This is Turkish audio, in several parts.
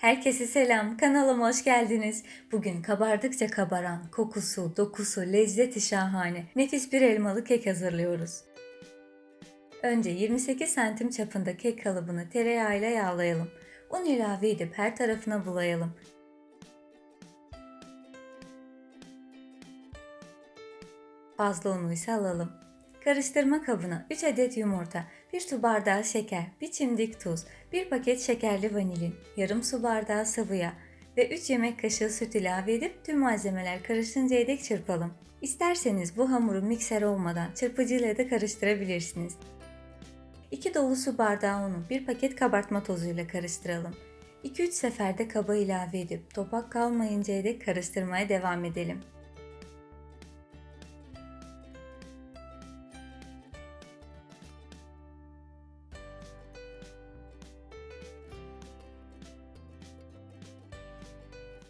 Herkese selam, kanalıma hoş geldiniz. Bugün kabardıkça kabaran, kokusu, dokusu, lezzeti şahane, nefis bir elmalı kek hazırlıyoruz. Önce 28 santim çapında kek kalıbını tereyağıyla yağlayalım. Un ilave edip her tarafına bulayalım. Fazla unu ise alalım. Karıştırma kabına 3 adet yumurta, 1 su bardağı şeker, 1 çimdik tuz, 1 paket şekerli vanilin, yarım su bardağı sıvı yağ ve 3 yemek kaşığı süt ilave edip tüm malzemeler karışıncaya dek çırpalım. İsterseniz bu hamuru mikser olmadan çırpıcıyla da karıştırabilirsiniz. 2 dolu su bardağı unu 1 paket kabartma tozuyla karıştıralım. 2-3 seferde kaba ilave edip topak kalmayıncaya dek karıştırmaya devam edelim.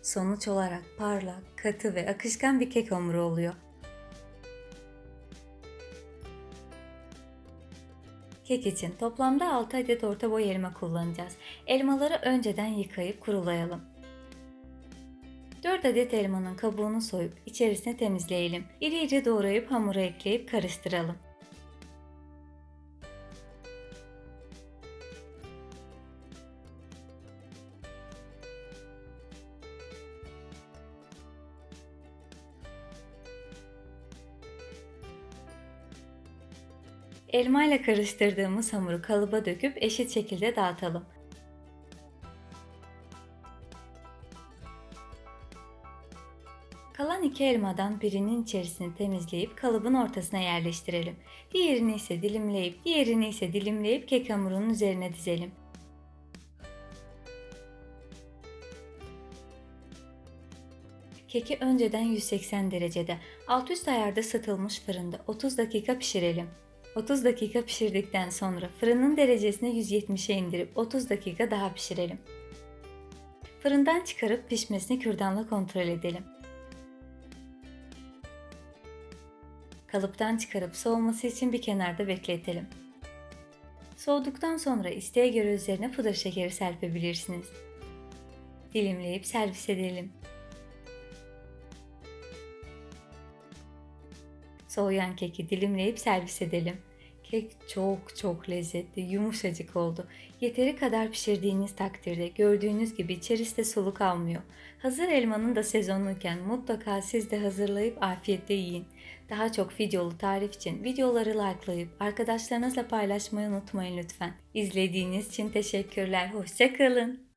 Sonuç olarak parlak, katı ve akışkan bir kek hamuru oluyor. Kek için toplamda 6 adet orta boy elma kullanacağız. Elmaları önceden yıkayıp kurulayalım. 4 adet elmanın kabuğunu soyup içerisine temizleyelim. İri iri doğrayıp hamura ekleyip karıştıralım. Elma ile karıştırdığımız hamuru kalıba döküp eşit şekilde dağıtalım. Kalan iki elmadan birinin içerisini temizleyip kalıbın ortasına yerleştirelim. Diğerini ise dilimleyip, diğerini ise dilimleyip kek hamurunun üzerine dizelim. Keki önceden 180 derecede alt üst ayarda ısıtılmış fırında 30 dakika pişirelim. 30 dakika pişirdikten sonra fırının derecesini 170'e indirip 30 dakika daha pişirelim. Fırından çıkarıp pişmesini kürdanla kontrol edelim. Kalıptan çıkarıp soğuması için bir kenarda bekletelim. Soğuduktan sonra isteğe göre üzerine pudra şekeri serpebilirsiniz. Dilimleyip servis edelim. Soğuyan keki dilimleyip servis edelim. Kek çok çok lezzetli, yumuşacık oldu. Yeteri kadar pişirdiğiniz takdirde gördüğünüz gibi içerisi de soluk almıyor. Hazır elmanın da sezonluyken mutlaka siz de hazırlayıp afiyetle yiyin. Daha çok videolu tarif için videoları likelayıp arkadaşlarınızla paylaşmayı unutmayın lütfen. İzlediğiniz için teşekkürler. Hoşçakalın.